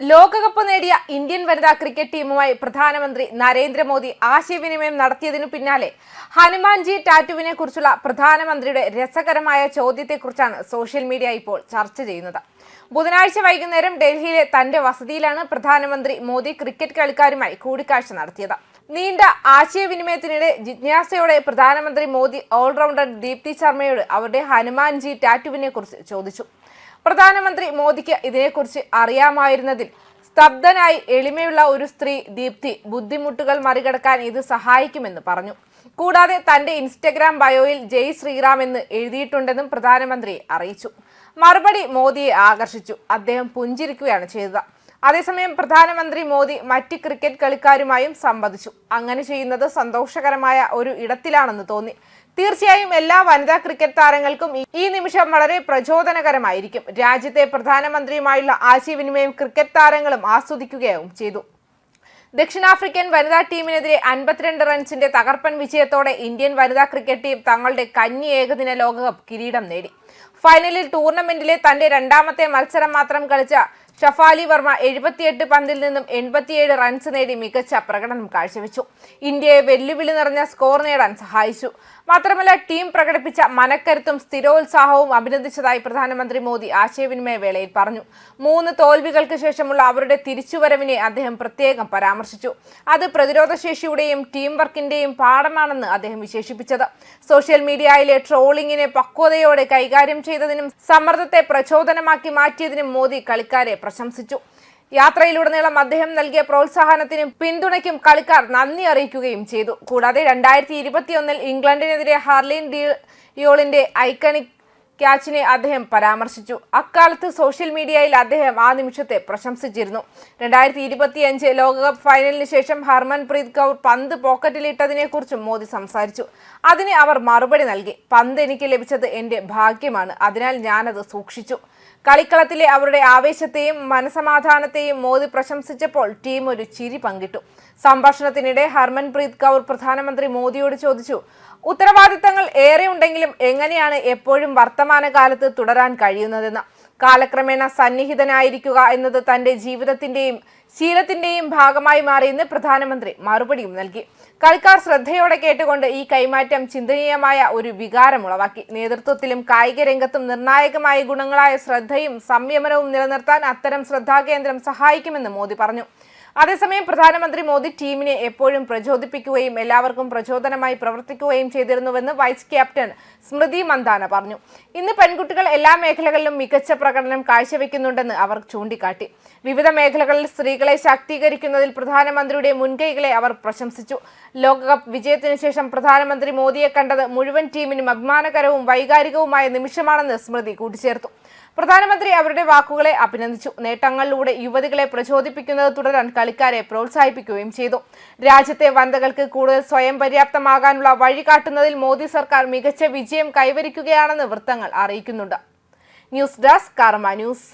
ലോകകപ്പ് നേടിയ ഇന്ത്യൻ വനിതാ ക്രിക്കറ്റ് ടീമുമായി പ്രധാനമന്ത്രി നരേന്ദ്രമോദി ആശയവിനിമയം നടത്തിയതിനു പിന്നാലെ ഹനുമാൻജി ടാറ്റുവിനെ കുറിച്ചുള്ള പ്രധാനമന്ത്രിയുടെ രസകരമായ ചോദ്യത്തെക്കുറിച്ചാണ് സോഷ്യൽ മീഡിയ ഇപ്പോൾ ചർച്ച ചെയ്യുന്നത്. ബുധനാഴ്ച വൈകുന്നേരം ഡൽഹിയിലെ തന്റെ വസതിയിലാണ് പ്രധാനമന്ത്രി മോദി ക്രിക്കറ്റ് കളിക്കാരുമായി കൂടിക്കാഴ്ച നടത്തിയത്. നീണ്ട ആശയവിനിമയത്തിനിടെ ജിജ്ഞാസയോടെ പ്രധാനമന്ത്രി മോദി ഓൾറൗണ്ടർ ദീപ്തി ശർമ്മയോട് അവരുടെ ഹനുമാൻജി ടാറ്റുവിനെ കുറിച്ച് ചോദിച്ചു. പ്രധാനമന്ത്രി മോദിക്ക് ഇതിനെക്കുറിച്ച് അറിയാമായിരുന്നതിൽ സ്തബ്ധനായി എളിമയുള്ള ഒരു സ്ത്രീ ദീപ്തി ബുദ്ധിമുട്ടുകൾ മറികടക്കാൻ ഇത് സഹായിക്കുമെന്ന് പറഞ്ഞു. കൂടാതെ തന്റെ ഇൻസ്റ്റഗ്രാം ബയോയിൽ ജയ് ശ്രീറാം എന്ന് എഴുതിയിട്ടുണ്ടെന്നും പ്രധാനമന്ത്രി അറിയിച്ചു. മറുപടി മോദിയെ ആകർഷിച്ചു. അദ്ദേഹം പുഞ്ചിരിക്കുകയാണ് ചെയ്തത്. അതേസമയം പ്രധാനമന്ത്രി മോദി മറ്റ് ക്രിക്കറ്റ് കളിക്കാരുമായും സംവദിച്ചു. അങ്ങനെ ചെയ്യുന്നത് സന്തോഷകരമായ ഒരു ഇടത്തിലാണെന്ന് തോന്നി. തീർച്ചയായും എല്ലാ വനിതാ ക്രിക്കറ്റ് താരങ്ങൾക്കും ഈ- നിമിഷം വളരെ പ്രചോദനകരമായിരിക്കും. രാജ്യത്തെ പ്രധാനമന്ത്രിയുമായുള്ള ആശയവിനിമയം ക്രിക്കറ്റ് താരങ്ങളും ആസ്വദിക്കുകയും ചെയ്തു. ദക്ഷിണാഫ്രിക്കൻ വനിതാ ടീമിനെതിരെ അൻപത്തിരണ്ട് റൺസിന്റെ തകർപ്പൻ വിജയത്തോടെ ഇന്ത്യൻ വനിതാ ക്രിക്കറ്റ് ടീം തങ്ങളുടെ കന്നി ഏകദിന ലോകകപ്പ് കിരീടം നേടി. ഫൈനലിൽ ടൂർണമെന്റിലെ തന്റെ രണ്ടാമത്തെ മത്സരം മാത്രം കളിച്ച ഷഫാലി വർമ്മ എഴുപത്തിയെട്ട് പന്തിൽ നിന്നും എൺപത്തിയേഴ് റൺസ് നേടി മികച്ച പ്രകടനം കാഴ്ചവെച്ചു. ഇന്ത്യയെ വെല്ലുവിളി നിറഞ്ഞ സ്കോർ നേടാൻ സഹായിച്ചു. മാത്രമല്ല ടീം പ്രകടിപ്പിച്ച മനക്കരുത്തും സ്ഥിരോത്സാഹവും അഭിനന്ദിച്ചതായി പ്രധാനമന്ത്രി മോദി ആശയവിനിമയ വേളയിൽ പറഞ്ഞു. മൂന്ന് തോൽവികൾക്ക് ശേഷമുള്ള അവരുടെ തിരിച്ചുവരവിനെ അദ്ദേഹം പ്രത്യേകം പരാമർശിച്ചു. അത് പ്രതിരോധശേഷിയുടെയും ടീം വർക്കിന്റെയും പാഠമാണെന്ന് അദ്ദേഹം വിശേഷിപ്പിച്ചത്. സോഷ്യൽ മീഡിയയിലെ ട്രോളിംഗിനെ പക്വതയോടെ കൈകാര്യം ചെയ്തതിനും സമ്മർദ്ദത്തെ പ്രചോദനമാക്കി മാറ്റിയതിനും മോദി കളിക്കാരെ പ്രശംസിച്ചു. യാത്രയിലുടനീളം അദ്ദേഹം നൽകിയ പ്രോത്സാഹനത്തിനും പിന്തുണയ്ക്കും കളിക്കാർ നന്ദി അറിയിക്കുകയും ചെയ്തു. കൂടാതെ രണ്ടായിരത്തി ഇരുപത്തിയൊന്നിൽ ഇംഗ്ലണ്ടിനെതിരെ ഹാർലിൻ ഡിയോളിന്റെ ഐക്കണിക് ക്യാച്ചിനെ അദ്ദേഹം പരാമർശിച്ചു. അക്കാലത്ത് സോഷ്യൽ മീഡിയയിൽ അദ്ദേഹം ആ നിമിഷത്തെ പ്രശംസിച്ചിരുന്നു. രണ്ടായിരത്തി ഇരുപത്തിയഞ്ച് ലോകകപ്പ് ഫൈനലിന് ശേഷം ഹർമൻപ്രീത് കൗർ പന്ത് പോക്കറ്റിലിട്ടതിനെക്കുറിച്ചും മോദി സംസാരിച്ചു. അതിന് അവർ മറുപടി നൽകി. പന്ത് എനിക്ക് ലഭിച്ചത് എന്റെ ഭാഗ്യമാണ്. അതിനാൽ ഞാനത് സൂക്ഷിച്ചു. കളിക്കളത്തിലെ അവരുടെ ആവേശത്തെയും മനസമാധാനത്തെയും മോദി പ്രശംസിച്ചപ്പോൾ ടീം ഒരു ചിരി പങ്കിട്ടു. സംഭാഷണത്തിനിടെ ഹർമൻപ്രീത് കൗർ പ്രധാനമന്ത്രി മോദിയോട് ചോദിച്ചു ഉത്തരവാദിത്തങ്ങൾ ഏറെ ഉണ്ടെങ്കിലും എങ്ങനെയാണ് എപ്പോഴും വർത്തമാനകാലത്ത് തുടരാൻ കഴിയുന്നതെന്ന്? കാലക്രമേണ സന്നിഹിതനായിരിക്കുക എന്നത് തന്റെ ജീവിതത്തിന്റെയും ശീലത്തിന്റെയും ഭാഗമായി മാറിയെന്ന് പ്രധാനമന്ത്രി മറുപടിയും നൽകി. കളിക്കാർ ശ്രദ്ധയോടെ കേട്ടുകൊണ്ട് ഈ കൈമാറ്റം ചിന്തനീയമായ ഒരു വികാരം ഉളവാക്കി. നേതൃത്വത്തിലും കായിക രംഗത്തും നിർണായകമായ ഗുണങ്ങളായ ശ്രദ്ധയും സംയമനവും നിലനിർത്താൻ അത്തരം ശ്രദ്ധാകേന്ദ്രം സഹായിക്കുമെന്ന് മോദി പറഞ്ഞു. അതേസമയം പ്രധാനമന്ത്രി മോദി ടീമിനെ എപ്പോഴും പ്രചോദിപ്പിക്കുകയും എല്ലാവർക്കും പ്രചോദനമായി പ്രവർത്തിക്കുകയും ചെയ്തിരുന്നുവെന്ന് വൈസ് ക്യാപ്റ്റൻ സ്മൃതി മന്ദാന പറഞ്ഞു. ഇന്ന് പെൺകുട്ടികൾ എല്ലാ മേഖലകളിലും മികച്ച പ്രകടനം കാഴ്ചവെക്കുന്നുണ്ടെന്ന് അവർ ചൂണ്ടിക്കാട്ടി. വിവിധ മേഖലകളിൽ സ്ത്രീകളെ ശാക്തീകരിക്കുന്നതിൽ പ്രധാനമന്ത്രിയുടെ മുൻകൈകളെ അവർ പ്രശംസിച്ചു. ലോകകപ്പ് വിജയത്തിന് ശേഷം പ്രധാനമന്ത്രി മോദിയെ കണ്ടത് മുഴുവൻ ടീമിനും അഭിമാനകരവും വൈകാരികവുമായ നിമിഷമാണെന്ന് സ്മൃതി കൂട്ടിച്ചേർത്തു. പ്രധാനമന്ത്രി അവരുടെ വാക്കുകളെ അഭിനന്ദിച്ചു. നേട്ടങ്ങളിലൂടെ യുവതികളെ പ്രചോദിപ്പിക്കുന്നത് തുടരാൻ കളിക്കാരെ പ്രോത്സാഹിപ്പിക്കുകയും ചെയ്തു. രാജ്യത്തെ വനിതകൾക്ക് കൂടുതൽ സ്വയം പര്യാപ്തമാകാനുള്ള വഴി കാട്ടുന്നതിൽ മോദി സർക്കാർ മികച്ച വിജയം കൈവരിക്കുകയാണെന്ന് വൃത്തങ്ങൾ അറിയിക്കുന്നുണ്ട്. News desk Karma news.